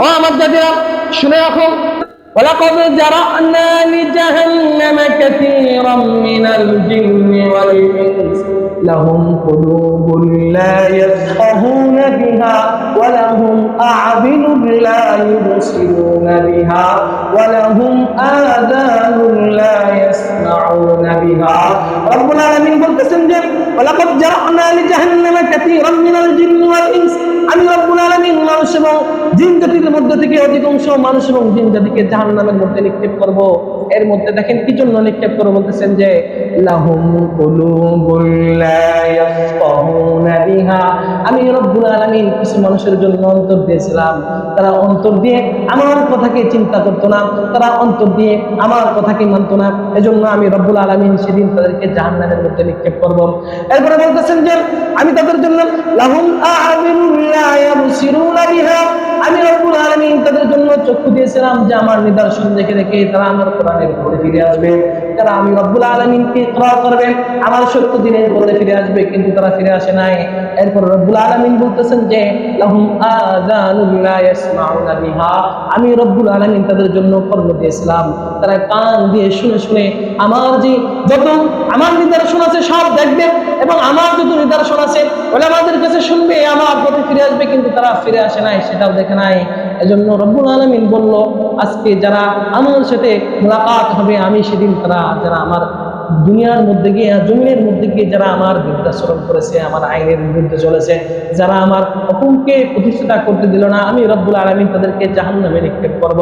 ও আমার দাদিরা শুনে রাখো ولقد جرأنا لجهنم كثيرا من الجن والإنس لهم قلوب لا يفقهون بها ولهم أعين لا يبصرون بها ولهم آذان لا يسمعون بها رب العالمين বলতেছেন যে ولقد جرأنا لجهنم كثيرا من الجن والإنس আমি রব্বুল আলামিন মানুষ এবং জিন জাতির মধ্যে থেকে অধিকাংশ মানুষ এবং জিন জাতিকে জাহান নামের মধ্যে নিক্ষেপ করব। এর মধ্যে দেখেন কি জন্য নিক্ষেপ করব বলতেছেন যে, লাহুম কুলুবুল লা ইয়াফকাহুনা বিহা আমি রব্বুল আলামিন কিছু মানুষের জন্য অন্তর দিয়েছিলাম। তারা অন্তর দিয়ে আমার কথাকে চিন্তা করতো না, তারা অন্তর দিয়ে আমার কথাকে মানতো না। এজন্য আমি রব্বুল আলামিন সেদিন তাদেরকে জাহান্নামের মধ্যে নিক্ষেপ করব। এরপরে বলতেছেন যে, আমি তাদের জন্য আমি রব্বুল আলামিন তাদের জন্য চক্ষু দিয়েছিলাম যে আমার নিদর্শন দেখে দেখে তারা আমার কোরআনের পথে ফিরে আসবে। তারা আমি রব্বুল আলামিনকে ইকরার করবে আমার সত্য দিনের পথে ফিরে আসবে, কিন্তু তারা ফিরে আসে নাই। এরপর রব্বুল আলামিন বলতেছেন যে আমি রব্বুল আলামিন তাদের জন্য কর্ম দিয়েছিলাম। তারা কান দিয়ে শুনে শুনে আমার যে যত, আমার নিদর্শন আছে সব দেখবে এবং আমার যত নিদর্শন আছে ওরা আমাদের কাছে শুনবে, আমার ফিরে আসবে কিন্তু তারা ফিরে আসে নাই, সেটাও দেখে নাই। এজন্য রব্বুল আলমিন বলল, আজকে যারা আমার সাথে মোলাকাত হবে, আমি সেদিন তারা যারা আমার দুনিয়ার মধ্যে গিয়ে, জমিনের মধ্যে গিয়ে যারা আমার বৃদ্ধাচরণ করেছে, আমার আইনের বিরুদ্ধে চলেছে, যারা আমার হুকুমকে প্রতিষ্ঠা করতে দিল না, আমি রব্বুল আলমিন তাদেরকে জাহান্নামে নিক্ষেপ করব।